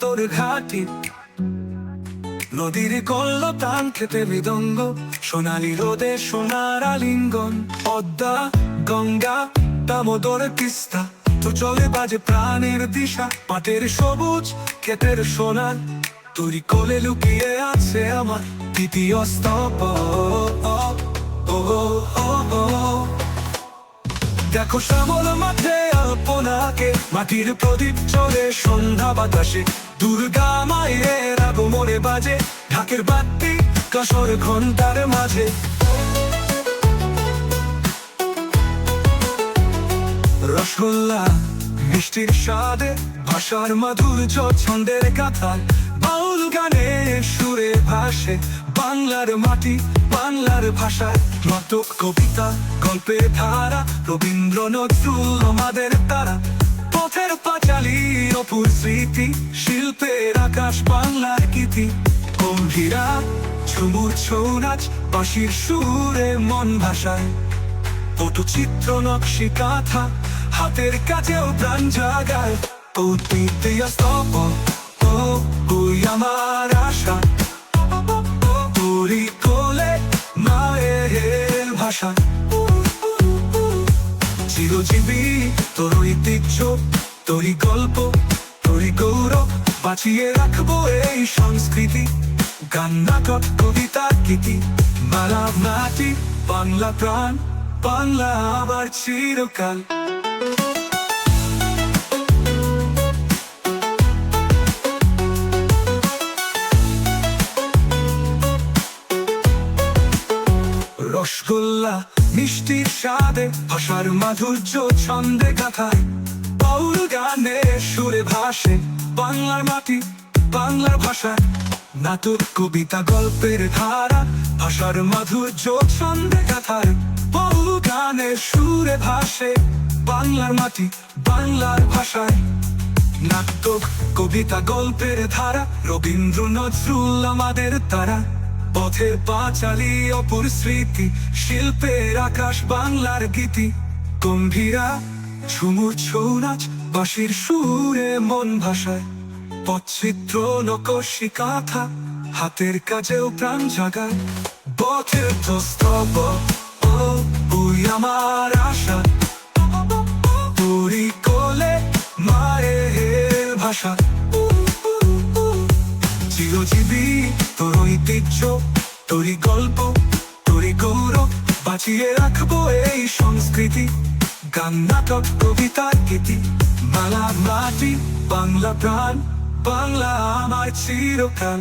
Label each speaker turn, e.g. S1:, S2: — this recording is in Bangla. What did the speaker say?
S1: তোর নদীর কল্ল খেতে সোনালি রোদে সোনার আলিঙ্গন। পদ্মা গঙ্গা দামোদর তো চলে বাজে প্রাণের দিশা। মাঠের সবুজ ক্ষেতের সোনার তুই কোলে লুকিয়ে আছে আমার। দ্বিতীয় স্তব। ও, ও, ও, ও। দেখো শ্যামল মাঠে আলপনাকে মাটির প্রদীপ চলে সন্ধ্যা বাতাসে। দুর্গা মায়ের আগমনে বাজে, ঢাকের বাতি কাসর ঘণ্টার মাঝে। রসগোল্লা, মিষ্টির স্বাদে, ভাষার মাধুর্য, ছন্দের কাঁথা বাউল গানে সুরে ভাসে। বাংলার মাটি, বাংলার ভাষায় নাটক কবিতা, গল্পের ধারা রবীন্দ্র নজরুল আমাদের তারা। পথের পাঁচালী অপুর স্মৃতি, শিল্পের আকাশ, বাংলার কীতি গম্ভীরা, ঝুমুর ছৌ নাচ, বাঁশির সুরে মন ভাষায় পটচিত্র, নকশি, কাঁথা, হাতের কাছেও প্রাণ জাগায়। ও তৃতীয় স্তব ও তুই আমার ভাষা। চিরজীবী তোর ঐতিহ্য, তোরই গল্প, তোরই গৌরব, বাঁচিয়ে রাখব এই সংস্কৃতি। গান, নাটক, কবিতা গীতি মালা, মাটি, বাংলা প্রাণ, বাংলা আবার চিরকাল। রসগোল্লা মিষ্টির স্বাদে, ভাষার মাধুর্য, ছন্দে গাথায়। বাউল গানে সুরে ভাসে, বাংলার মাটি, বাংলার ভাষা। নাটক, কবিতা, গল্পের ধারা, ভাষার মাধুর্য, ছন্দে গাথায়। বাউল গানে সুরে ভাসে, বাংলার মাটি, বাংলার ভাষায়। নাটক, কবিতা, গল্পের ধারা রবীন্দ্র নজরুল আমাদের তারা। পথের পাঁচালি অপুর স্মৃতি, শিল্পের আকাশ বাংলার গীতি। গম্ভীরা ঝুমুর ছৌ নাচ বাঁশির সুরে মন ভাষায় পচিত্র নকশি কাঁথা হাতের কাজেও প্রাণ জাগায়। পথের প্রস্তব, ও তুই আমার চিরজীবী, তোর ঐতিহ্য, তোরই গল্প, তোরই গৌরব, বাঁচিয়ে রাখব এই সংস্কৃতি। গান নাটক কবিতা গীতি, মালা মাটি, বাংলা প্রাণ, বাংলা আমার চিরকাল।